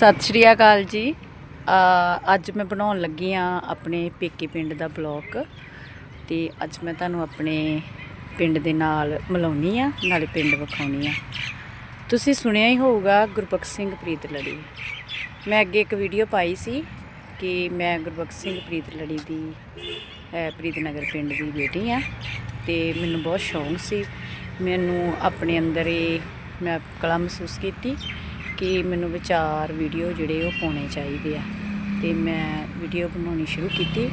ਸਤਿ ਸ਼੍ਰੀ ਅਕਾਲ ਜੀ। ਅੱਜ ਮੈਂ ਬਣਾਉਣ ਲੱਗੀ ਆ ਆਪਣੇ ਪੇਕੇ ਪਿੰਡ ਦਾ ਬਲੌਗ ਤੇ ਅੱਜ ਮੈਂ ਤੁਹਾਨੂੰ ਆਪਣੇ ਪਿੰਡ ਦੇ ਨਾਲ ਮਿਲਾਉਣੀ ਆ, ਨਾਲੇ ਪਿੰਡ ਵਿਖਾਉਣੀ ਆ। ਤੁਸੀਂ ਸੁਣਿਆ ਹੀ ਹੋਊਗਾ ਗੁਰਬਖਸ਼ ਸਿੰਘ ਪ੍ਰੀਤ ਲੜੀ। ਮੈਂ ਅੱਗੇ ਇੱਕ ਵੀਡੀਓ ਪਾਈ ਸੀ ਕਿ ਮੈਂ ਗੁਰਬਖਸ਼ ਸਿੰਘ ਪ੍ਰੀਤ ਲੜੀ ਦੀ ਪ੍ਰੀਤ ਨਗਰ ਪਿੰਡ ਦੀ ਬੇਟੀ ਆ ਤੇ ਮੈਨੂੰ ਬਹੁਤ ਸ਼ੌਂਕ ਸੀ। ਮੈਨੂੰ ਆਪਣੇ ਅੰਦਰ ਇਹ ਮੈਂ ਕਲਾ ਮਹਿਸੂਸ ਕੀਤੀ ਕਿ ਮੈਨੂੰ ਵਿਚਾਰ ਵੀਡੀਓ ਜਿਹੜੇ ਉਹ ਪਾਉਣੇ ਚਾਹੀਦੇ ਆ। ਤੇ ਮੈਂ ਵੀਡੀਓ ਬਣਾਉਣੀ ਸ਼ੁਰੂ ਕੀਤੀ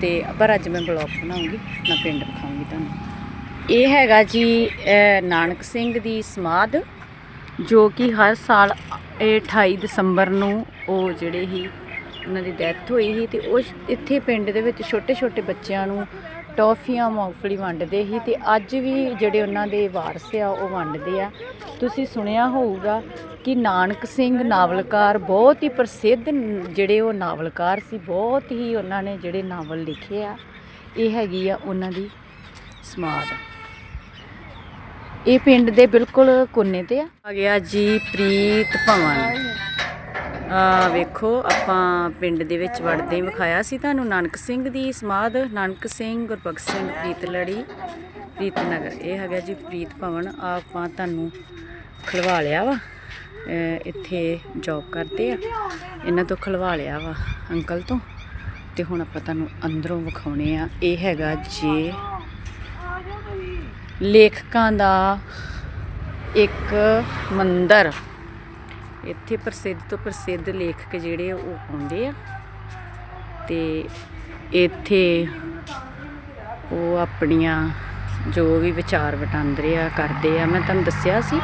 ਤੇ ਪਰ ਅੱਜ ਮੈਂ ਬਲੌਗ ਬਣਾਉਂਗੀ, ਮੈਂ ਪਿੰਡ ਵਿਖਾਉਂਗੀ ਤੁਹਾਨੂੰ। ਇਹ ਹੈਗਾ ਜੀ ਨਾਨਕ ਸਿੰਘ ਦੀ ਸਮਾਧ, ਜੋ ਕਿ ਹਰ ਸਾਲ ਇਹ 28 ਦਸੰਬਰ ਨੂੰ ਉਹ ਜਿਹੜੇ ਹੀ ਉਹਨਾਂ ਦੀ ਡੈਥ ਹੋਈ ਸੀ ਤੇ ਉਹ ਇੱਥੇ ਪਿੰਡ ਦੇ ਵਿੱਚ ਛੋਟੇ ਛੋਟੇ ਬੱਚਿਆਂ ਨੂੰ ਟੌਫੀਆਂ, ਮੂੰਗਫਲੀ ਵੰਡਦੇ ਸੀ ਤੇ ਅੱਜ ਵੀ ਜਿਹੜੇ ਉਹਨਾਂ ਦੇ ਵਾਰਸ ਆ, ਉਹ ਵੰਡਦੇ ਆ। ਤੁਸੀਂ ਸੁਣਿਆ ਹੋਊਗਾ ਕਿ ਨਾਨਕ ਸਿੰਘ ਨਾਵਲਕਾਰ ਬਹੁਤ ਹੀ ਪ੍ਰਸਿੱਧ ਜਿਹੜੇ ਉਹ ਨਾਵਲਕਾਰ ਸੀ, ਬਹੁਤ ਹੀ ਉਹਨਾਂ ਨੇ ਜਿਹੜੇ ਨਾਵਲ ਲਿਖੇ ਆ, ਇਹ ਹੈਗੀ ਆ ਉਹਨਾਂ ਦੀ ਸਮਾਧ। ਇਹ ਪਿੰਡ ਦੇ ਬਿਲਕੁਲ ਕੋਨੇ ਤੇ ਆ। ਆ ਗਿਆ ਜੀ ਪ੍ਰੀਤ ਭਵਨ। ਆ ਵੇਖੋ, ਆਪਾਂ ਪਿੰਡ ਦੇ ਵਿੱਚ ਵੜਦੇ ਵਿਖਾਇਆ ਸੀ ਤੁਹਾਨੂੰ ਨਾਨਕ ਸਿੰਘ ਦੀ ਸਮਾਧ, ਨਾਨਕ ਸਿੰਘ, ਗੁਰਬਖਸ਼ ਸਿੰਘ, ਪ੍ਰੀਤ ਲੜੀ ਪ੍ਰੀਤ ਨਗਰ ਇਹ ਹੈਗਾ ਜੀ ਪ੍ਰੀਤ ਭਵਨ ਆਪਾਂ ਤੁਹਾਨੂੰ ਖਲਵਾ ਲਿਆ ਵਾ। ਇੱਥੇ ਜੌਬ ਕਰਦੇ ਆ। ਇਹਨਾਂ ਤੋਂ ਖਲਵਾ ਲਿਆ ਵਾ ਅੰਕਲ ਤੋਂ। ਤੇ ਹੁਣ ਆਪਾਂ ਤੁਹਾਨੂੰ ਅੰਦਰੋਂ ਵਿਖਾਉਣੇ ਆ। ਇਹ ਹੈਗਾ ਜੇ ਲੇਖਕਾਂ ਦਾ ਇੱਕ ਮੰਦਰ। ਇੱਥੇ ਪ੍ਰਸਿੱਧ ਤੋਂ ਪ੍ਰਸਿੱਧ ਲੇਖਕ ਜਿਹੜੇ ਉਹ ਆਉਂਦੇ ਆ। ਤੇ ਇੱਥੇ ਉਹ ਆਪਣੀਆਂ ਜੋ ਵੀ ਵਿਚਾਰ ਵਟਾਂਦਰੇ ਆ, ਕਰਦੇ ਆ। ਮੈਂ ਤੁਹਾਨੂੰ ਦੱਸਿਆ ਸੀ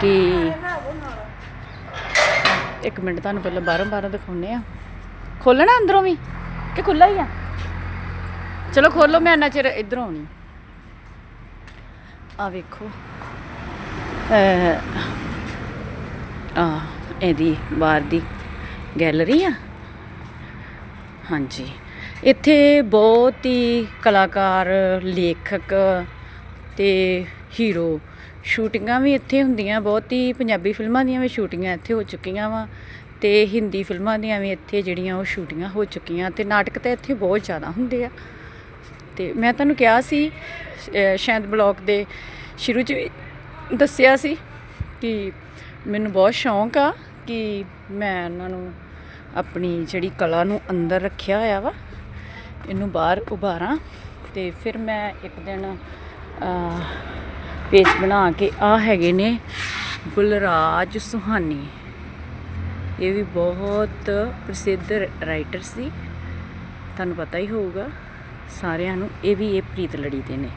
ਕਿ ਇੱਕ ਮਿੰਟ, ਤੁਹਾਨੂੰ ਪਹਿਲਾਂ ਬਾਹਰੋਂ ਬਾਹਰੋਂ ਦਿਖਾਉਨੇ ਆ ਖੋਲਣਾ ਅੰਦਰੋਂ ਵੀ? ਕਿ ਖੁੱਲਾ ਹੀ ਆ? ਚਲੋ ਖੋਲੋ ਮੈਂ ਇੰਨਾ ਚਿਰ ਇਧਰੋਂ ਆਉਣੀ। ਆ ਵੇਖੋ। ਅਹ ਆ ਇਹਦੀ ਬਾਹਰ ਦੀ ਗੈਲਰੀ ਆ। ਹਾਂਜੀ। ਇੱਥੇ ਬਹੁਤ ਹੀ ਕਲਾਕਾਰ, ਲੇਖਕ ਤੇ ਹੀਰੋ ਸ਼ੂਟਿੰਗਾਂ ਵੀ ਇੱਥੇ ਹੁੰਦੀਆਂ, ਬਹੁਤ ਹੀ ਪੰਜਾਬੀ ਫਿਲਮਾਂ ਦੀਆਂ ਵੀ ਸ਼ੂਟਿੰਗਾਂ ਇੱਥੇ ਹੋ ਚੁੱਕੀਆਂ ਵਾ ਤੇ ਹਿੰਦੀ ਫਿਲਮਾਂ ਦੀਆਂ ਵੀ ਇੱਥੇ ਜਿਹੜੀਆਂ ਉਹ ਸ਼ੂਟਿੰਗਾਂ ਹੋ ਚੁੱਕੀਆਂ ਤੇ ਨਾਟਕ ਤਾਂ ਇੱਥੇ ਬਹੁਤ ਜ਼ਿਆਦਾ ਹੁੰਦੇ ਆ। ਤੇ ਮੈਂ ਤੁਹਾਨੂੰ ਕਿਹਾ ਸੀ ਸ਼ਾਇਦ ਬਲੌਗ ਦੇ ਸ਼ੁਰੂ 'ਚ ਦੱਸਿਆ ਸੀ ਕਿ ਮੈਨੂੰ ਬਹੁਤ ਸ਼ੌਂਕ ਆ ਕਿ ਮੈਂ ਉਹਨਾਂ ਨੂੰ ਆਪਣੀ ਜਿਹੜੀ ਕਲਾ ਨੂੰ ਅੰਦਰ ਰੱਖਿਆ ਹੋਇਆ ਵਾ, ਇਹਨੂੰ ਬਾਹਰ ਉਭਾਰਾਂ ਤੇ ਫਿਰ ਮੈਂ ਇੱਕ ਦਿਨ ਪੇਜ ਬਣਾ ਕੇ ਆ ਹੈਗੇ ਨੇ ਗੁਲਰਾਜ ਸੁਹਾਨੀ। ਇਹ ਵੀ ਬਹੁਤ ਪ੍ਰਸਿੱਧ ਰਾਈਟਰ ਸੀ। ਤੁਹਾਨੂੰ ਪਤਾ ਹੀ ਹੋਊਗਾ, ਸਾਰਿਆਂ ਨੂੰ ਇਹ ਵੀ ਇਹ ਪ੍ਰੀਤ ਲੜੀ ਦੇ ਨੇ।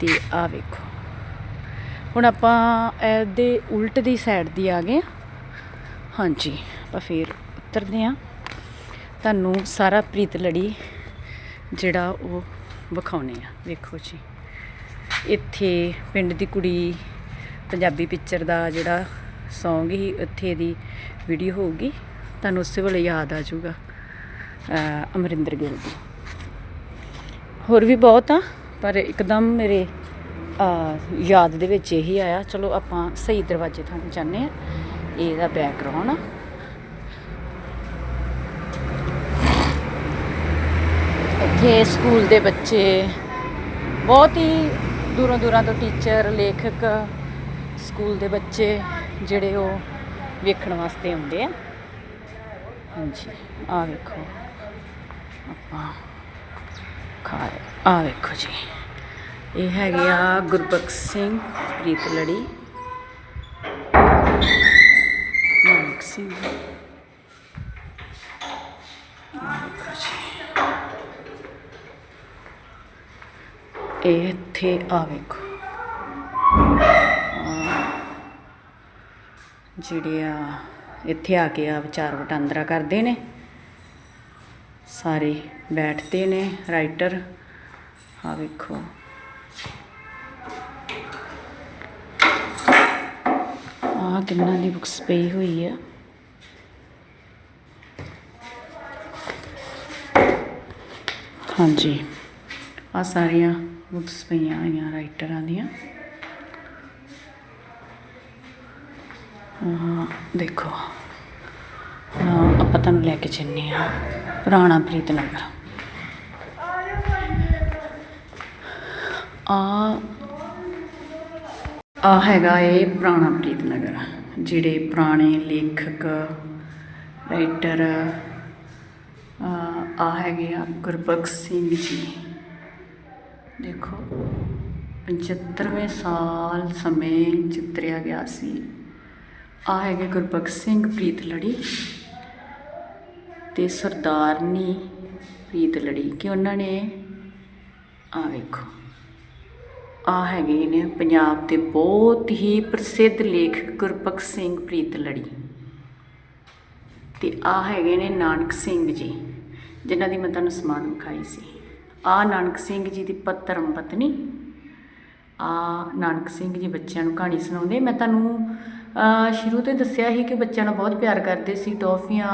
ਤੇ ਆ ਵੇਖੋ। ਹੁਣ ਆਪਾਂ ਇਹਦੇ ਉਲਟ ਦੀ ਸਾਈਡ ਦੀ ਆ ਗਏ ਹਾਂ। ਹਾਂਜੀ, ਆਪਾਂ ਫੇਰ ਉਤਰਦੇ ਆ ਤੁਹਾਨੂੰ ਸਾਰਾ ਪ੍ਰੀਤ ਲੜੀ ਜਿਹੜਾ ਉਹ ਵਿਖਾਉਣੇ ਆ ਵੇਖੋ ਜੀ। ਇੱਥੇ ਪਿੰਡ ਦੀ ਕੁੜੀ ਪੰਜਾਬੀ ਪਿਕਚਰ ਦਾ ਜਿਹੜਾ ਸੌਂਗ ਹੀ ਇੱਥੇ ਦੀ ਵੀਡੀਓ ਹੋਊਗੀ। ਤੁਹਾਨੂੰ ਉਸੇ ਵੇਲੇ ਯਾਦ ਆ ਜਾਊਗਾ ਅਮਰਿੰਦਰ ਗਿੱਲ ਦੀ। ਹੋਰ ਵੀ ਬਹੁਤ ਆ, ਪਰ ਇੱਕਦਮ ਮੇਰੇ ਯਾਦ ਦੇ ਵਿੱਚ ਇਹੀ ਆਇਆ। ਚਲੋ ਆਪਾਂ ਸਹੀ ਦਰਵਾਜ਼ੇ ਥਾਂ ਜਾਂਦੇ ਆ ਇਹਦਾ ਬੈਕਗ੍ਰਾਉਂਡ ਆ। ਇੱਥੇ ਸਕੂਲ ਦੇ ਬੱਚੇ ਬਹੁਤ ਹੀ ਦੂਰੋਂ ਦੂਰਾਂ ਤੋਂ ਟੀਚਰ, ਲੇਖਕ, ਸਕੂਲ ਦੇ ਬੱਚੇ ਜਿਹੜੇ ਉਹ ਵੇਖਣ ਵਾਸਤੇ ਆਉਂਦੇ ਆ। ਹਾਂਜੀ ਆ ਵੇਖੋ। ਆਪਾਂ ਖਾ ਆ ਵੇਖੋ ਜੀ। ਇਹ ਹੈਗੇ ਆ ਗੁਰਬਖਸ਼ ਸਿੰਘ, ਪ੍ਰੀਤ ਲੜੀ। ਨਾਨਕ ਸਿੰਘ। ਇਹ ਇੱਥੇ ਆ ਵੇਖੋ। ਜਿਹੜੇ ਆ ਇੱਥੇ ਆ ਕੇ ਆ ਵਿਚਾਰ ਵਟਾਂਦਰਾ ਕਰਦੇ ਨੇ, ਸਾਰੇ ਬੈਠਦੇ ਨੇ, ਰਾਈਟਰ, ਆ ਵੇਖੋ। ਆ ਕਿੰਨਾ ਦੀ ਬੁੱਕਸ ਪਈ ਹੋਈ ਆ। ਹਾਂਜੀ। ਆ ਸਾਰੀਆਂ ਬੁੱਕਸ ਪਈਆਂ ਹੋਈਆਂ ਰਾਈਟਰਾਂ ਦੀਆਂ। ਅਹ ਦੇਖੋ। ਆਪਾਂ ਤੁਹਾਨੂੰ ਲੈ ਕੇ ਚੱਲਨੇ ਆ। ਪੁਰਾਣਾ ਪ੍ਰੀਤ ਨਗਰ। ਆ ਆ ਹੈਗਾ ਇਹ ਪੁਰਾਣਾ ਪ੍ਰੀਤ ਨਗਰ, ਜਿਹੜੇ ਪੁਰਾਣੇ ਲੇਖਕ ਰਾਈਟਰ ਆ ਹੈਗੇ ਆ ਗੁਰਬਖਸ਼ ਸਿੰਘ ਜੀ। ਦੇਖੋ 75ਵੇਂ ਸਾਲ ਸਮੇਂ ਚਿਤਰਿਆ ਗਿਆ ਸੀ। ਆ ਹੈਗੇ ਗੁਰਬਖਸ਼ ਸਿੰਘ ਪ੍ਰੀਤ ਲੜੀ ਤੇ ਸਰਦਾਰਨੀ ਪ੍ਰੀਤ ਲੜੀ ਕਿ ਉਹਨਾਂ ਨੇ ਆ ਵੇਖੋ ਆ ਹੈਗੇ ਨੇ ਪੰਜਾਬ ਦੇ ਬਹੁਤ ਹੀ ਪ੍ਰਸਿੱਧ ਲੇਖਕ ਗੁਰਬਖਸ਼ ਸਿੰਘ ਪ੍ਰੀਤ ਲੜੀ। ਤੇ ਆ ਹੈਗੇ ਨੇ ਨਾਨਕ ਸਿੰਘ ਜੀ, ਜਿਨ੍ਹਾਂ ਦੀ ਮੈਂ ਤੁਹਾਨੂੰ ਸਮਾਨ ਵਿਖਾਈ ਸੀ। ਆ ਨਾਨਕ ਸਿੰਘ ਜੀ ਦੀ ਪਤਰਮ ਪਤਨੀ, ਆ ਨਾਨਕ ਸਿੰਘ ਜੀ ਬੱਚਿਆਂ ਨੂੰ ਕਹਾਣੀ ਸੁਣਾਉਂਦੇ। ਮੈਂ ਤੁਹਾਨੂੰ ਸ਼ੁਰੂ ਤੋਂ ਹੀ ਦੱਸਿਆ ਸੀ ਕਿ ਬੱਚਿਆਂ ਨੂੰ ਬਹੁਤ ਪਿਆਰ ਕਰਦੇ ਸੀ, ਟੌਫੀਆਂ,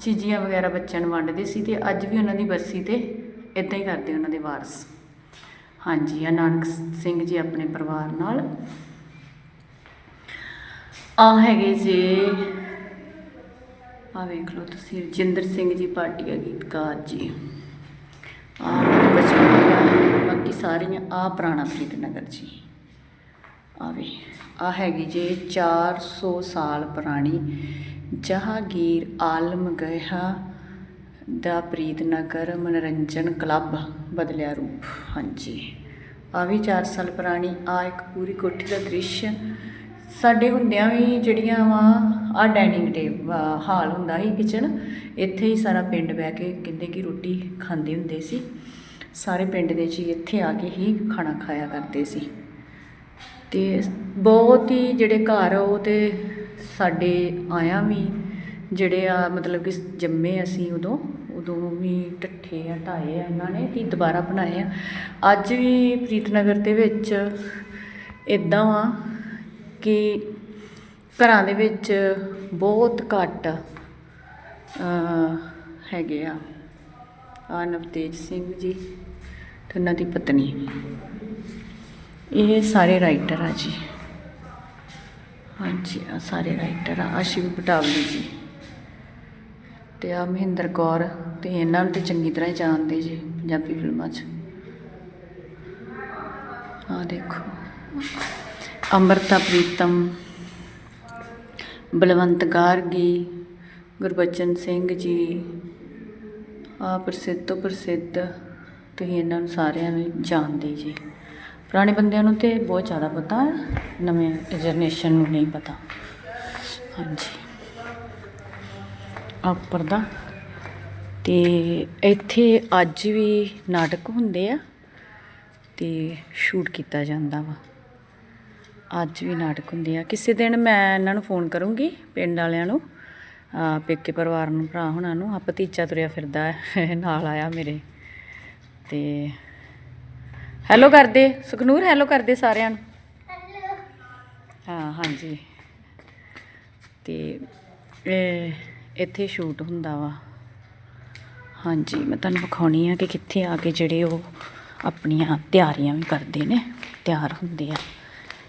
ਚੀਜ਼ੀਆਂ ਵਗੈਰਾ ਬੱਚਿਆਂ ਨੂੰ ਵੰਡਦੇ ਸੀ ਤੇ ਅੱਜ ਵੀ ਉਹਨਾਂ ਦੀ ਬਰਸੀ ਤੇ ਇਦਾਂ ਹੀ ਕਰਦੇ ਉਹਨਾਂ ਦੇ ਵਾਰਸ। ਹਾਂਜੀ, ਆ ਨਾਨਕ ਸਿੰਘ ਜੀ ਆਪਣੇ ਪਰਿਵਾਰ ਨਾਲ। ਆ ਹੈਗੇ ਜੇ, ਆ ਵੇਖ ਲਓ ਤੁਸੀਂ, ਰਜਿੰਦਰ ਸਿੰਘ ਜੀ ਪਾਟੀਆ ਗੀਤਕਾਰ ਜੀ। ਆ ਮੇਰੇ ਬਚਪਨ ਦੀਆਂ ਬਾਕੀ ਸਾਰੀਆਂ ਆ ਪੁਰਾਣਾ ਫਰੀਦਨਗਰ ਜੀ। ਆਵੇ ਆ ਹੈਗੀ ਜੇ 400 ਸਾਲ ਪੁਰਾਣੀ ਜਹਾਂਗੀਰ ਆਲਮ ਗਇਆ ਦਾ ਪ੍ਰੀਤਨਗਰ ਮਨੋਰੰਜਨ ਕਲੱਬ ਬਦਲਿਆ ਰੂਪ। ਹਾਂਜੀ। ਆ ਵੀ 4 ਸਾਲ ਪੁਰਾਣੀ ਆ ਇੱਕ ਪੂਰੀ ਕੋਠੀ ਦਾ ਦ੍ਰਿਸ਼ ਸਾਡੇ ਹੁੰਦਿਆਂ ਵੀ ਜਿਹੜੀਆਂ ਵਾ ਆ ਡਾਈਨਿੰਗ ਟੇਬਲ ਹਾਲ ਹੁੰਦਾ ਸੀ ਕਿਚਨ ਇੱਥੇ ਹੀ ਸਾਰਾ ਪਿੰਡ ਬਹਿ ਕੇ ਕਹਿੰਦੇ ਕਿ ਰੋਟੀ ਖਾਂਦੇ ਹੁੰਦੇ ਸੀ। ਸਾਰੇ ਪਿੰਡ ਦੇ ਜੀ ਇੱਥੇ ਆ ਕੇ ਹੀ ਖਾਣਾ ਖਾਇਆ ਕਰਦੇ ਸੀ। ਤੇ ਬਹੁਤ ਹੀ ਜਿਹੜੇ ਘਰ ਉਹ ਤੇ ਸਾਡੇ ਆਇਆ ਵੀ ਜਿਹੜੇ ਆ, ਮਤਲਬ ਕਿ ਜੰਮੇ ਅਸੀਂ ਉਦੋਂ ਉਦੋਂ ਵੀ ਟੱਠੇ ਆ, ਢਾਏ ਆ ਉਹਨਾਂ ਨੇ ਕਿ ਦੁਬਾਰਾ ਬਣਾਏ ਆ। ਅੱਜ ਵੀ ਪ੍ਰੀਤਨਗਰ ਦੇ ਵਿੱਚ ਇਦਾਂ ਆ ਕਿ ਘਰਾਂ ਦੇ ਵਿੱਚ ਬਹੁਤ ਘੱਟ ਹੈਗੇ ਆ। ਆ ਨਵਤੇਜ ਸਿੰਘ ਜੀ ਅਤੇ ਉਹਨਾਂ ਦੀ ਪਤਨੀ। ਇਹ ਸਾਰੇ ਰਾਈਟਰ ਆ ਜੀ। ਹਾਂਜੀ ਆ ਸਾਰੇ ਰਾਈਟਰ ਆ। ਆ ਪਟਾਵਲੀ ਜੀ ਤੇ ਆ ਮਹਿੰਦਰ ਕੌਰ ਤੇ ਇਹਨਾਂ ਨੂੰ ਤੇ ਚੰਗੀ ਤਰ੍ਹਾਂ ਹੀ ਜਾਣਦੇ ਜੀ ਪੰਜਾਬੀ ਫਿਲਮਾਂ 'ਚ। ਆ ਦੇਖੋ। ਅੰਮ੍ਰਿਤਾ ਪ੍ਰੀਤਮ, ਬਲਵੰਤ ਗਾਰਗੀ, ਗੁਰਬਚਨ ਸਿੰਘ ਜੀ, ਆ ਪ੍ਰਸਿੱਧ ਤੋਂ ਪ੍ਰਸਿੱਧ ਤੁਸੀਂ ਇਹਨਾਂ ਨੂੰ ਸਾਰਿਆਂ ਨੂੰ ਜਾਣਦੇ ਜੀ। ਪੁਰਾਣੇ ਬੰਦਿਆਂ ਨੂੰ ਤੇ ਬਹੁਤ ਜ਼ਿਆਦਾ ਪਤਾ ਹੈ, ਨਵੇਂ ਜਨਰੇਸ਼ਨ ਨੂੰ ਨਹੀਂ ਪਤਾ। ਹਾਂਜੀ। ਆ ਪਰਦਾ ਤੇ ਇੱਥੇ ਅੱਜ ਵੀ ਨਾਟਕ ਹੁੰਦੇ ਆ, ਤੇ ਸ਼ੂਟ ਕੀਤਾ ਜਾਂਦਾ ਵਾ। ਅੱਜ ਵੀ ਨਾਟਕ ਹੁੰਦੇ ਆ। ਕਿਸੇ ਦਿਨ ਮੈਂ ਇਹਨਾਂ ਨੂੰ ਫੋਨ ਕਰੂੰਗੀ ਪਿੰਡ ਵਾਲਿਆਂ ਨੂੰ ਆ ਪੇਕੇ ਪਰਿਵਾਰ ਨੂੰ ਭਰਾ ਹੁਣਾਂ ਨੂੰ। ਆ ਭਤੀਜਾ ਤੁਰਿਆ ਫਿਰਦਾ ਨਾਲ ਆਇਆ ਮੇਰੇ। ਤੇ ਹੈਲੋ ਕਰਦੇ ਸੁਖਨੂਰ ਹੈਲੋ ਕਰਦੇ ਸਾਰਿਆਂ ਨੂੰ। ਹਾਂ ਹਾਂਜੀ। ਤੇ ਇਹ ਇੱਥੇ ਸ਼ੂਟ ਹੁੰਦਾ ਵਾ। ਹਾਂਜੀ ਮੈਂ ਤੁਹਾਨੂੰ ਵਿਖਾਉਣੀ ਆ ਕਿ ਕਿੱਥੇ ਆ ਕੇ ਜਿਹੜੇ ਉਹ ਆਪਣੀਆਂ ਤਿਆਰੀਆਂ ਵੀ ਕਰਦੇ ਨੇ ਤਿਆਰ ਹੁੰਦੇ ਆ।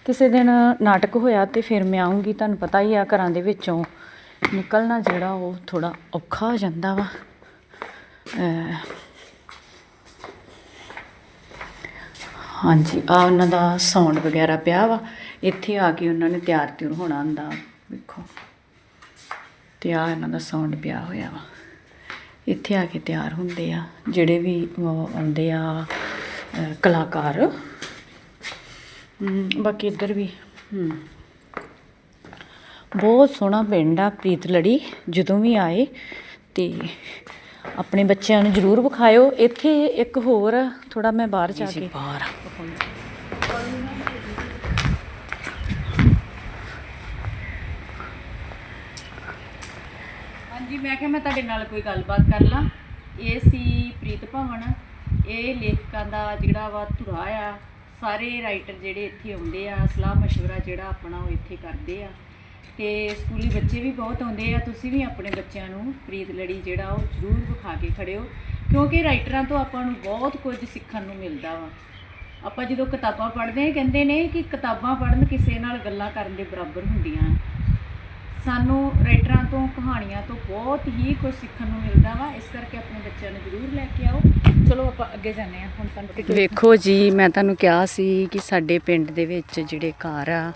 ਕਿਸੇ ਦਿਨ ਨਾਟਕ ਹੋਇਆ ਤੇ ਫਿਰ ਮੈਂ ਆਉਂਗੀ ਤੁਹਾਨੂੰ ਪਤਾ ਹੀ ਆ ਘਰਾਂ ਦੇ ਵਿੱਚੋਂ ਨਿਕਲਣਾ ਜਿਹੜਾ ਉਹ ਥੋੜਾ ਔਖਾ ਹੋ ਜਾਂਦਾ ਵਾ। ਹਾਂਜੀ ਆ ਉਹਨਾਂ ਦਾ ਸਾਊਂਡ ਵਗੈਰਾ ਪਿਆ ਵਾ। ਇੱਥੇ ਆ ਕੇ ਉਹਨਾਂ ਨੇ ਤਿਆਰ ਤਿਉਰ ਹੋਣਾ ਹੁੰਦਾ, ਵੇਖੋ। ਤੇ ਆ ਇਹਨਾਂ ਦਾ ਸਾਊਂਡ ਪਿਆ ਹੋਇਆ ਵਾ। ਇੱਥੇ ਆ ਕੇ ਤਿਆਰ ਹੁੰਦੇ ਆ, ਜਿਹੜੇ ਵੀ ਆਉਂਦੇ ਆ ਕਲਾਕਾਰ। ਬਾਕੀ ਇੱਧਰ ਵੀ। ਬਹੁਤ ਸੋਹਣਾ ਪਿੰਡ ਆ ਪ੍ਰੀਤ ਲੜੀ ਜਦੋਂ ਵੀ ਆਏ ਤੇ ਆਪਣੇ ਬੱਚਿਆਂ ਨੂੰ ਜ਼ਰੂਰ ਵਿਖਾਇਓ। ਇੱਥੇ ਇੱਕ ਹੋਰ ਥੋੜਾ ਮੈਂ ਬਾਹਰ ਜਾ ਕੇ ਬਾਹਰ ਹਾਂਜੀ ਮੈਂ ਕਿਹਾ ਮੈਂ ਤੁਹਾਡੇ ਨਾਲ ਕੋਈ ਗੱਲਬਾਤ ਕਰ ਲਾਂ। ਇਹ ਸੀ ਪ੍ਰੀਤ ਭਵਨ। ਇਹ ਲੇਖਕਾਂ ਦਾ ਜਿਹੜਾ ਵਾ ਧੁਰਾ ਆ ਸਾਰੇ ਰਾਈਟਰ ਜਿਹੜੇ ਇੱਥੇ ਆਉਂਦੇ ਆ ਸਲਾਹ مشورہ ਜਿਹੜਾ ਆਪਣਾ ਉਹ ਇੱਥੇ ਕਰਦੇ ਆ ਤੇ ਸਕੂਲੀ ਬੱਚੇ ਵੀ ਬਹੁਤ ਆਉਂਦੇ ਆ ਤੁਸੀਂ ਵੀ ਆਪਣੇ ਬੱਚਿਆਂ ਨੂੰ ਪ੍ਰੀਤ ਲੜੀ ਜਿਹੜਾ ਉਹ ਜ਼ਰੂਰ ਵਿਖਾ ਕੇ ਖੜਿਓ ਕਿਉਂਕਿ ਰਾਈਟਰਾਂ ਤੋਂ ਆਪਾਂ ਨੂੰ ਬਹੁਤ ਕੁਝ ਸਿੱਖਣ ਨੂੰ ਮਿਲਦਾ ਵਾ ਆਪਾਂ ਜਦੋਂ ਕਿਤਾਬਾਂ ਪੜ੍ਹਦੇ ਆ ਕਹਿੰਦੇ ਨੇ ਕਿ ਕਿਤਾਬਾਂ ਪੜ੍ਹਨ ਕਿਸੇ ਨਾਲ ਗੱਲਾਂ ਕਰਨ ਦੇ ਬਰਾਬਰ ਹੁੰਦੀਆਂ ਸਾਨੂੰ ਰਾਈਟਰਾਂ ਤੋਂ, ਕਹਾਣੀਆਂ ਤੋਂ ਬਹੁਤ ਹੀ ਕੁਝ ਸਿੱਖਣ ਨੂੰ ਮਿਲਦਾ ਵਾ। ਇਸ ਕਰਕੇ ਆਪਣੇ ਬੱਚਿਆਂ ਨੂੰ ਜ਼ਰੂਰ ਲੈ ਕੇ ਆਓ। ਚਲੋ ਆਪਾਂ ਅੱਗੇ ਜਾਂਦੇ ਹਾਂ। ਹੁਣ ਤੁਹਾਨੂੰ ਵੇਖੋ ਜੀ, ਮੈਂ ਤੁਹਾਨੂੰ ਕਿਹਾ ਸੀ ਕਿ ਸਾਡੇ ਪਿੰਡ ਦੇ ਵਿੱਚ ਜਿਹੜੇ ਘਰ ਆ,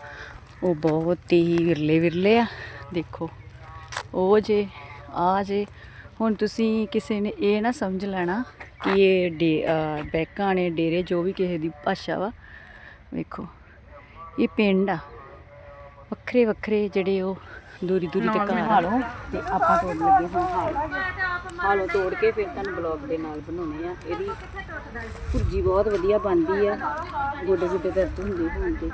ਉਹ ਬਹੁਤ ਹੀ ਵਿਰਲੇ ਵਿਰਲੇ ਆ। ਦੇਖੋ, ਉਹ ਜੇ ਆ ਜੇ। ਹੁਣ ਤੁਸੀਂ ਕਿਸੇ ਨੇ ਇਹ ਨਾ ਸਮਝ ਲੈਣਾ ਕਿ ਇਹ ਡੇ, ਅਹ, ਬੈਕਾਂ ਨੇ ਡੇਰੇ ਜੋ ਵੀ ਕਿਸੇ ਦੀ ਭਾਸ਼ਾ ਵਾ, ਵੇਖੋ, ਇਹ ਪਿੰਡ ਆ। ਵੱਖਰੇ ਵੱਖਰੇ ਜਿਹੜੇ ਉਹ ਦੂਰੀ ਦੂਰੀ ਤੇ ਘਰ ਹਾਲੋ ਤੇ ਆਪਾਂ ਤੋੜ ਲੱਗੇ ਹਾਂ ਹਾਲ ਹਾਲੋ ਤੋੜ ਕੇ ਫਿਰ ਤੁਹਾਨੂੰ ਬਲੌਗ ਦੇ ਨਾਲ ਬਣਾਉਣੇ ਆ। ਇਹਦੀ ਭੁਰਜੀ ਬਹੁਤ ਵਧੀਆ ਬਣਦੀ ਆ। ਗੋਡੇ ਗੋਡੇ ਦਰਦ ਹੁੰਦੇ ਹੋਣਗੇ।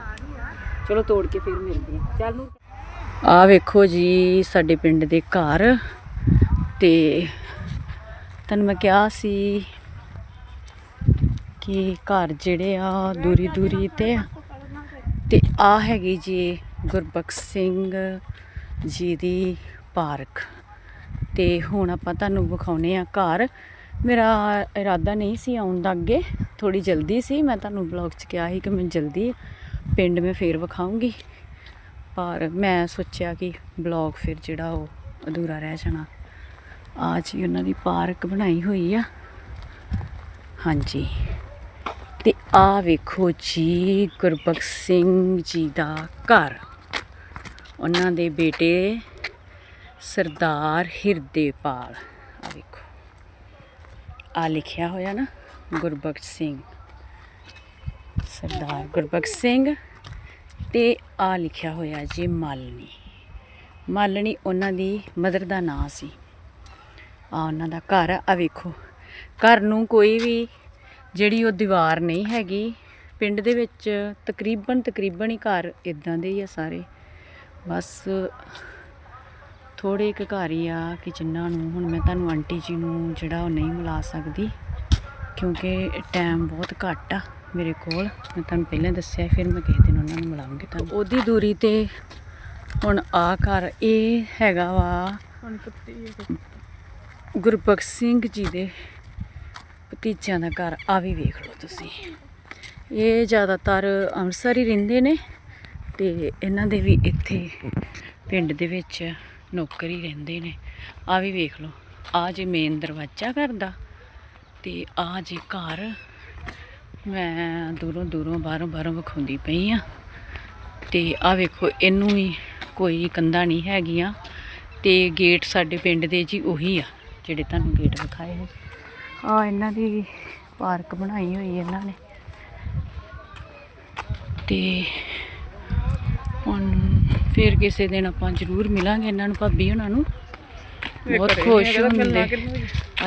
ਚਲੋ ਤੋੜ ਕੇ ਫਿਰ ਮਿਲਦੇ ਆ। ਚੱਲ ਨੂੰ ਆ ਵੇਖੋ ਜੀ ਸਾਡੇ ਪਿੰਡ ਦੇ ਘਰ। ਤੇ ਤੈਨੂੰ ਮੈਂ ਕਿਹਾ ਸੀ ਕਿ ਘਰ ਜਿਹੜੇ ਆ ਦੂਰੀ ਦੂਰੀ ਤੇ ਆ। ਤੇ ਆ ਹੈਗੀ ਜੀ ਗੁਰਬਖਸ਼ ਸਿੰਘ ਜੀ ਦੀ ਪਾਰਕ। ਤੇ ਹੁਣ ਆਪਾਂ ਤੁਹਾਨੂੰ ਵਿਖਾਉਨੇ ਆ ਘਰ। ਮੇਰਾ ਇਰਾਦਾ ਨਹੀਂ ਸੀ ਆਉਣ ਦਾ ਅੱਗੇ। ਥੋੜੀ ਜਲਦੀ ਸੀ, ਮੈਂ ਤੁਹਾਨੂੰ ਬਲੌਗ 'ਚ ਕਿਹਾ ਸੀ ਕਿ ਮੈਂ ਜਲਦੀ ਪਿੰਡ ਮੈਂ ਫੇਰ ਵਿਖਾਉਂਗੀ ਪਰ ਮੈਂ ਸੋਚਿਆ ਕਿ ਬਲੌਗ ਫਿਰ ਜਿਹੜਾ ਉਹ ਅਧੂਰਾ ਰਹਿ ਜਾਣਾ। ਆ ਜੀ ਉਹਨਾਂ ਦੀ ਪਾਰਕ ਬਣਾਈ ਹੋਈ ਆ। ਹਾਂਜੀ। ਤੇ ਆ ਵੇਖੋ ਜੀ ਗੁਰਬਖਸ਼ ਸਿੰਘ ਜੀ ਦਾ ਘਰ। ਉਹਨਾਂ ਦੇ ਬੇਟੇ ਸਰਦਾਰ ਹਿਰਦੇਪਾਲ। ਆ ਵੇਖੋ। ਆ ਲਿਖਿਆ ਹੋਇਆ ਨਾ, ਗੁਰਬਖਸ਼ ਸਿੰਘ। ਸਰਦਾਰ ਗੁਰਬਖਸ਼ ਸਿੰਘ ਤੇ ਆ ਲਿਖਿਆ ਹੋਇਆ ਜੀ ਮਾਲਣੀ। ਮਾਲਣੀ ਉਹਨਾਂ ਦੀ ਮਦਰ ਦਾ ਨਾਂ ਸੀ। ਆ ਉਹਨਾਂ ਦਾ ਘਰ ਆ, ਆਹ ਵੇਖੋ। ਘਰ ਨੂੰ ਕੋਈ ਵੀ ਜਿਹੜੀ ਉਹ ਦੀਵਾਰ ਨਹੀਂ ਹੈਗੀ, ਪਿੰਡ ਦੇ ਵਿੱਚ ਤਕਰੀਬਨ ਤਕਰੀਬਨ ਹੀ ਘਰ ਇਦਾਂ ਦੇ ਹੀ ਆ ਸਾਰੇ। ਬਸ ਥੋੜੇ ਇੱਕ ਘਰ ਹੀ ਆ ਕਿ ਜਿਨ੍ਹਾਂ ਨੂੰ। ਹੁਣ ਮੈਂ ਤੁਹਾਨੂੰ ਆਂਟੀ ਜੀ ਨੂੰ ਜਿਹੜਾ ਉਹ ਨਹੀਂ ਮਿਲਾ ਸਕਦੀ ਕਿਉਂਕਿ ਟਾਈਮ ਬਹੁਤ ਘੱਟ ਆ ਮੇਰੇ ਕੋਲ। ਮੈਂ ਤੁਹਾਨੂੰ ਪਹਿਲਾਂ ਦੱਸਿਆ ਫਿਰ ਮੈਂ ਕਿਸੇ ਦਿਨ ਉਹਨਾਂ ਨੂੰ ਮਿਲਾਉਂਗੀ ਤਾਂ ਉਹਦੀ ਦੂਰੀ ਤੇ ਹੁਣ ਆ ਘਰ ਇਹ ਹੈਗਾ ਵਾ ਗੁਰਬਖਸ਼ ਸਿੰਘ ਜੀ ਦੇ ਭਤੀਜਿਆਂ ਦਾ ਘਰ। ਆ ਵੀ ਵੇਖ ਲਓ ਤੁਸੀਂ। ਇਹ ਜ਼ਿਆਦਾਤਰ ਅੰਮ੍ਰਿਤਸਰ ਹੀ ਰਹਿੰਦੇ ਨੇ। ਤੇ ਇਹਨਾਂ ਦੇ ਵੀ ਇੱਥੇ ਪਿੰਡ ਦੇ ਵਿੱਚ ਨੌਕਰੀ ਰਹਿੰਦੇ ਨੇ। ਆ ਵੀ ਵੇਖ ਲਓ, ਆ ਜੇ ਮੇਨ ਦਰਵਾਜ਼ਾ ਘਰ ਦਾ ਤੇ ਆ ਜੇ ਘਰ ਮੈਂ ਦੂਰੋਂ ਦੂਰੋਂ ਬਾਹਰੋਂ ਬਾਹਰੋਂ ਵਿਖਾਉਂਦੀ ਪਈ ਆ। ਤੇ ਆ ਵੇਖੋ, ਇਹਨੂੰ ਵੀ ਕੋਈ ਕੰਧਾਂ ਨਹੀਂ ਹੈਗੀਆਂ ਤੇ ਗੇਟ ਸਾਡੇ ਪਿੰਡ ਦੇ ਜੀ ਉਹੀ ਆ ਜਿਹੜੇ ਤੁਹਾਨੂੰ ਗੇਟ ਵਿਖਾਏ ਨੇ। ਆ ਇਹਨਾਂ ਦੀ ਪਾਰਕ ਬਣਾਈ ਹੋਈ ਇਹਨਾਂ ਨੇ। ਤੇ ਹੁਣ ਫਿਰ ਕਿਸੇ ਦਿਨ ਆਪਾਂ ਜ਼ਰੂਰ ਮਿਲਾਂਗੇ ਇਹਨਾਂ ਨੂੰ ਭਾਬੀ ਉਹਨਾਂ ਨੂੰ। ਬਹੁਤ ਖੁਸ਼ ਹੁੰਦੇ।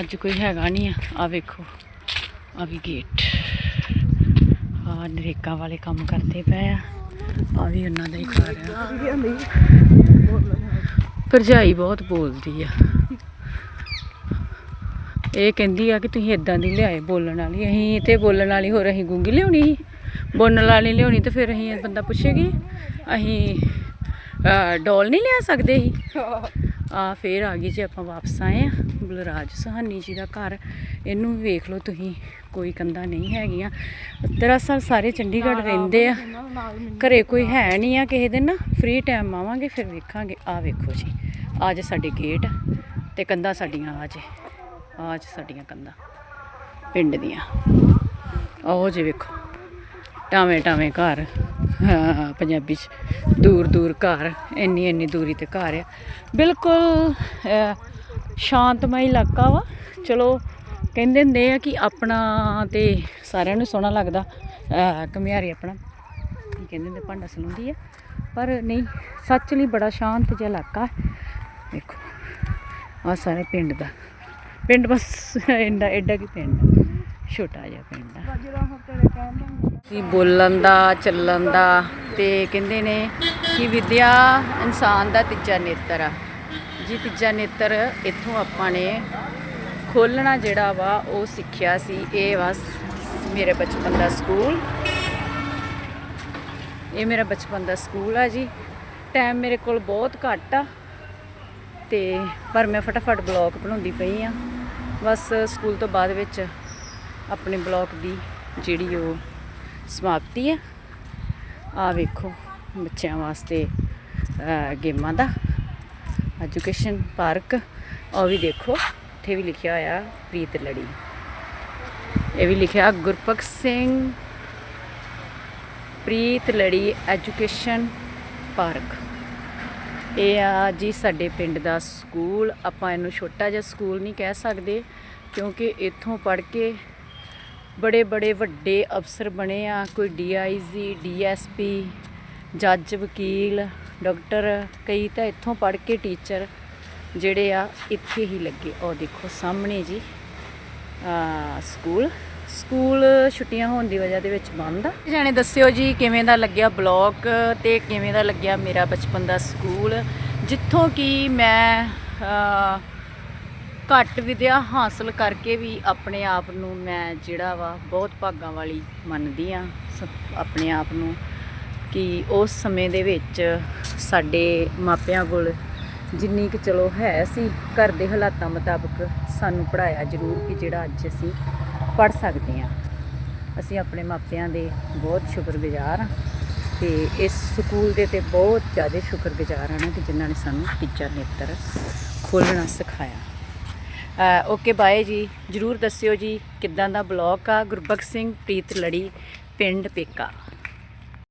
ਅੱਜ ਕੋਈ ਹੈਗਾ ਨਹੀਂ ਆ। ਆ ਵੇਖੋ ਆ ਵੀ ਗੇਟ ਆ ਨਰੇਕਾ ਵਾਲੇ ਕੰਮ ਕਰਦੇ ਪਏ ਆ। ਆ ਵੀ ਉਹਨਾਂ ਦਾ ਹੀ ਘਰ ਆ। ਭਰਜਾਈ ਬਹੁਤ ਬੋਲਦੀ ਆ। ਇਹ ਕਹਿੰਦੀ ਆ ਕਿ ਤੁਸੀਂ ਇਦਾਂ ਦੀ ਲਿਆਏ ਬੋਲਣ ਵਾਲੀ। ਅਸੀਂ ਤੇ ਬੋਲਣ ਵਾਲੀ ਹੋਰ ਅਸੀਂ ਗੂੰਗੀ ਲਿਆਉਣੀ ਸੀ। ਬੋਲਣ ਵਾਲੀ ਲਿਆਉਣੀ ਤੇ ਫਿਰ ਅਸੀਂ ਬੰਦਾ ਪੁੱਛੇਗੀ ਅਸੀਂ ਡੋਲ ਨਹੀਂ ਲਿਆ ਸਕਦੇ ਸੀ ਆ ਫੇਰ ਆ ਗਈ ਜੀ ਆਪਾਂ ਵਾਪਸ ਆਏ ਆ ਬਲਰਾਜ ਸਹਾਨੀ ਜੀ ਦਾ ਘਰ। ਇਹਨੂੰ ਵੀ ਵੇਖ ਲਓ ਤੁਸੀਂ ਕੋਈ ਕੰਦਾ ਨਹੀਂ ਹੈਗੀਆਂ। ਦਰਅਸਲ ਸਾਰੇ ਚੰਡੀਗੜ੍ਹ ਰਹਿੰਦੇ ਆ। ਘਰੇ ਕੋਈ ਹੈ। ਨਹੀਂ ਆ ਕਿਸੇ ਦਿਨ ਨਾ ਫ੍ਰੀ ਟਾਈਮ ਆਵਾਂਗੇ ਫਿਰ ਵੇਖਾਂਗੇ। ਆ ਵੇਖੋ ਜੀ ਆ ਜੇ ਸਾਡੇ ਗੇਟ ਤੇ ਕੰਧਾਂ ਸਾਡੀਆਂ ਆ ਜੇ ਆ ਜੇ ਸਾਡੀਆਂ ਕੰਧਾਂ ਪਿੰਡ ਦੀਆਂ। ਉਹ ਜੇ ਵੇਖੋ। ਟਾਵੇਂ ਟਾਵੇਂ ਘਰ। ਪੰਜਾਬੀ ਚ ਦੂਰ ਦੂਰ ਘਰ। ਇੰਨੀ ਇੰਨੀ ਦੂਰੀ ਤੇ ਘਰ ਆ। ਬਿਲਕੁਲ ਸ਼ਾਂਤਮਈ ਇਲਾਕਾ ਵਾ। ਚਲੋ ਕਹਿੰਦੇ ਹੁੰਦੇ ਆ ਕਿ ਆਪਣਾ ਤੇ ਸਾਰਿਆਂ ਨੂੰ ਸੋਹਣਾ ਲੱਗਦਾ। ਅਹ, ਘੁਮਿਆਰੀ ਆਪਣਾ। ਕੀ ਕਹਿੰਦੇ ਹੁੰਦੇ ਭਾਂਡਾ ਸਲੂੰਦੀ ਆ। ਪਰ ਨਹੀਂ ਸੱਚ ਲਈ ਬੜਾ ਸ਼ਾਂਤ ਜਿਹਾ ਇਲਾਕਾ ਦੇਖੋ ਆ ਸਾਰੇ ਪਿੰਡ ਦਾ। ਪਿੰਡ ਬਸ ਇੰਨਾ ਐਡਾ ਕੀ ਪਿੰਡ ਛੋਟਾ ਜਿਹਾ ਪਿੰਡ ਆ। ਸੀ ਬੋਲਣ ਦਾ, ਚੱਲਣ ਦਾ ਤੇ ਕਹਿੰਦੇ ਨੇ ਕਿ ਵਿਦਿਆ ਇਨਸਾਨ ਦਾ ਤੀਜਾ ਨੇਤਰ ਆ। ਜੀ ਤੀਜਾ ਨੇਤਰ ਇੱਥੋਂ ਆਪਾਂ ਨੇ ਖੋਲਣਾ ਜਿਹੜਾ ਵਾ, ਉਹ ਸਿੱਖਿਆ ਸੀ। ਇਹ ਬਸ ਮੇਰੇ ਬਚਪਨ ਦਾ ਸਕੂਲ। ਇਹ ਮੇਰਾ ਬਚਪਨ ਦਾ ਸਕੂਲ ਆ ਜੀ। ਟਾਈਮ ਮੇਰੇ ਕੋਲ ਬਹੁਤ ਘੱਟ ਆ ਤੇ ਪਰ ਮੈਂ ਫਟਾਫਟ ਬਲੌਗ ਬਣਾਉਂਦੀ ਪਈ ਆ। ਬਸ ਸਕੂਲ ਤੋਂ ਬਾਅਦ ਵਿੱਚ ਆਪਣੇ ਬਲੌਗ ਦੀ ਜਿਹੜੀ ਉਹ ਸਮਾਪਤੀ ਆ ਆ ਵੇਖੋ ਬੱਚਿਆਂ ਵਾਸਤੇ ਗੇਮਾਂ ਦਾ। ਐਜੂਕੇਸ਼ਨ ਪਾਰਕ, ਉਹ ਵੀ ਦੇਖੋ। ਇੱਥੇ ਵੀ ਲਿਖਿਆ ਹੋਇਆ, ਪ੍ਰੀਤ ਲੜੀ। ਇਹ ਵੀ ਲਿਖਿਆ ਗੁਰਪਖ ਸਿੰਘ, ਪ੍ਰੀਤ ਲੜੀ ਐਜੂਕੇਸ਼ਨ ਪਾਰਕ। ਇਹ ਆ ਜੀ ਸਾਡੇ ਪਿੰਡ ਦਾ ਸਕੂਲ। ਆਪਾਂ ਇਹਨੂੰ ਛੋਟਾ ਜਿਹਾ ਸਕੂਲ ਨਹੀਂ ਕਹਿ ਸਕਦੇ, ਕਿਉਂਕਿ ਇੱਥੋਂ ਪੜ੍ਹ ਕੇ ਬੜੇ ਬੜੇ ਵੱਡੇ ਅਫਸਰ ਬਣੇ ਆ, ਕੋਈ ਡੀਆਈਜੀ ਡੀਐਸਪੀ ਜੱਜ, ਵਕੀਲ, ਡਾਕਟਰ, ਕਈ ਤਾਂ ਇੱਥੋਂ ਪੜ੍ਹ ਕੇ ਟੀਚਰ ਜਿਹੜੇ ਆ, ਇੱਥੇ ਹੀ ਲੱਗੇ। ਉਹ ਦੇਖੋ ਸਾਹਮਣੇ ਜੀ, ਆ, ਸਕੂਲ। ਸਕੂਲ ਛੁੱਟੀਆਂ ਹੋਣ ਦੀ ਵਜ੍ਹਾ ਦੇ ਵਿੱਚ ਬੰਦ ਆ। ਜਾਣੇ ਦੱਸਿਓ ਜੀ, ਕਿਵੇਂ ਦਾ ਲੱਗਿਆ ਬਲੌਗ ਤੇ ਕਿਵੇਂ ਦਾ ਲੱਗਿਆ ਮੇਰਾ ਬਚਪਨ ਦਾ ਸਕੂਲ? ਜਿੱਥੋਂ ਕਿ ਮੈਂ ਘੱਟ ਵਿਦਿਆ ਹਾਸਲ ਕਰਕੇ ਵੀ ਆਪਣੇ ਆਪ ਨੂੰ ਮੈਂ ਜਿਹੜਾ ਵਾ ਬਹੁਤ ਭਾਗਾਂ ਵਾਲੀ ਮੰਨਦੀ ਆ ਆਪਣੇ ਆਪ ਨੂੰ, ਕਿ ਉਸ ਸਮੇਂ ਦੇ ਵਿੱਚ ਸਾਡੇ ਮਾਪਿਆਂ ਕੋਲ ਜਿੰਨੀ ਕਿ ਚਲੋ ਹੈ ਸੀ, ਘਰ ਦੇ ਹਾਲਾਤਾਂ ਮੁਤਾਬਕ ਸਾਨੂੰ ਪੜਾਇਆ ਜ਼ਰੂਰ ਕਿ ਜਿਹੜਾ ਅੱਜ ਅਸੀਂ ਪੜ ਸਕਦੇ ਹਾਂ। ਅਸੀਂ ਆਪਣੇ ਮਾਪਿਆਂ ਦੇ ਬਹੁਤ ਸ਼ੁਕਰਗੁਜ਼ਾਰ ਹਾਂ ਤੇ ਇਸ ਸਕੂਲ ਦੇ ਤੇ ਬਹੁਤ ਜ਼ਿਆਦਾ ਸ਼ੁਕਰਗੁਜ਼ਾਰ ਹਾਂ ਕਿ ਜਿਨ੍ਹਾਂ ਨੇ ਸਾਨੂੰ ਟੀਚਰ ਨੇਤਰ ਖੋਲ੍ਹਣਾ ਸਿਖਾਇਆ। ਓਕੇ, ਬਾਏ ਜੀ। ਜਰੂਰ ਦੱਸਿਓ ਜੀ ਕਿੱਦਾਂ ਦਾ ਬਲੌਗ ਆ। ਗੁਰਬਖਸ਼ ਸਿੰਘ ਪ੍ਰੀਤ ਲੜੀ ਪਿੰਡ ਪੇਕਾ।